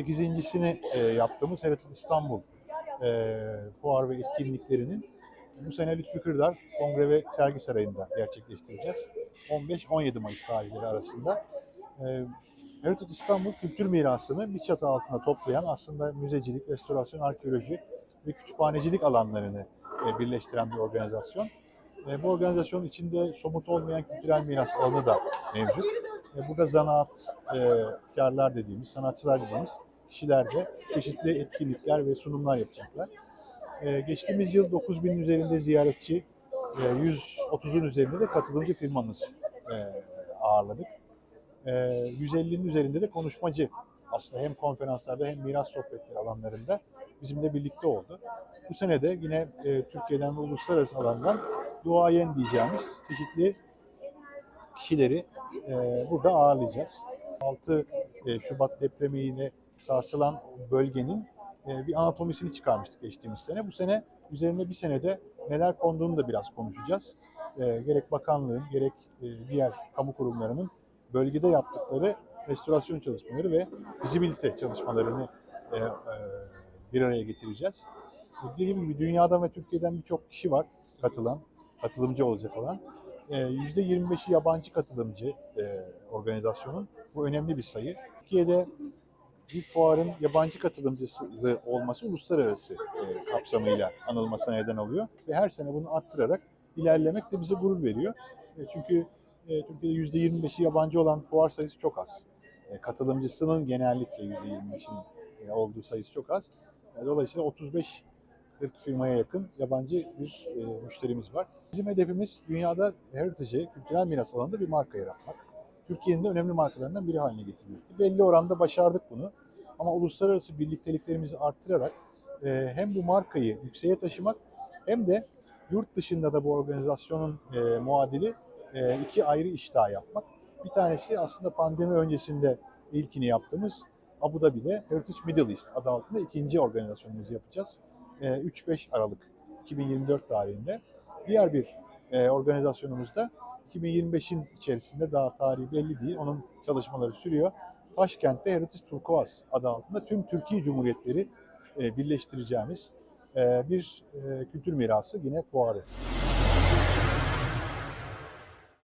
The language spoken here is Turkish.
8.sini e, yaptığımız Heritage İstanbul e, fuar ve etkinliklerinin bu sene Lütfü Kırdar Kongre ve Sergi Sarayı'nda gerçekleştireceğiz. 15-17 Mayıs tarihleri arasında. E, Heritage İstanbul kültür mirasını bir çatı altında toplayan aslında müzecilik, restorasyon, arkeoloji ve kütüphanecilik alanlarını e, birleştiren bir organizasyon. E, bu organizasyonun içinde somut olmayan kültürel miras alanı da mevcut. E, burada zanaat, e, dediğimiz, sanatçılar dediğimiz kişiler de çeşitli etkinlikler ve sunumlar yapacaklar. E, geçtiğimiz yıl 9000'in üzerinde ziyaretçi, e, 130'un üzerinde de katılımcı firmamız e, ağırladık. E, 150'nin üzerinde de konuşmacı aslında hem konferanslarda hem miras sohbetleri alanlarında bizimle birlikte oldu. Bu sene de yine e, Türkiye'den ve uluslararası alandan duayen diyeceğimiz çeşitli kişileri e, burada ağırlayacağız. 6 e, Şubat depremiyle sarsılan bölgenin e, bir anatomisini çıkarmıştık geçtiğimiz sene. Bu sene üzerine bir senede neler konduğunu da biraz konuşacağız. E, gerek bakanlığın gerek e, diğer kamu kurumlarının bölgede yaptıkları restorasyon çalışmaları ve vizibilite çalışmalarını bir araya getireceğiz. Dediğim gibi dünyadan ve Türkiye'den birçok kişi var katılan, katılımcı olacak olan. E, %25'i yabancı katılımcı organizasyonun. Bu önemli bir sayı. Türkiye'de bir fuarın yabancı katılımcısı olması uluslararası e, kapsamıyla anılmasına neden oluyor. Ve her sene bunu arttırarak ilerlemek de bize gurur veriyor. E, çünkü e, Türkiye'de %25'i yabancı olan fuar sayısı çok az. E, katılımcısının genellikle %25'in e, olduğu sayısı çok az. E, dolayısıyla 35 40 firmaya yakın yabancı bir e, müşterimiz var. Bizim hedefimiz dünyada heritage'i, kültürel miras alanında bir marka yaratmak. Türkiye'nin de önemli markalarından biri haline getirmekti. Belli oranda başardık bunu. Ama uluslararası birlikteliklerimizi arttırarak e, hem bu markayı yükseğe taşımak hem de yurt dışında da bu organizasyonun e, muadili e, iki ayrı iş daha yapmak. Bir tanesi aslında pandemi öncesinde ilkini yaptığımız Abu Dhabi'de Heritage Middle East adı altında ikinci organizasyonumuzu yapacağız. E, 3-5 Aralık 2024 tarihinde. Diğer bir e, organizasyonumuzda 2025'in içerisinde daha tarihi belli değil. Onun çalışmaları sürüyor. Taşkent'te Heritage Turkuaz adı altında tüm Türkiye Cumhuriyetleri e, birleştireceğimiz e, bir e, kültür mirası yine fuarı.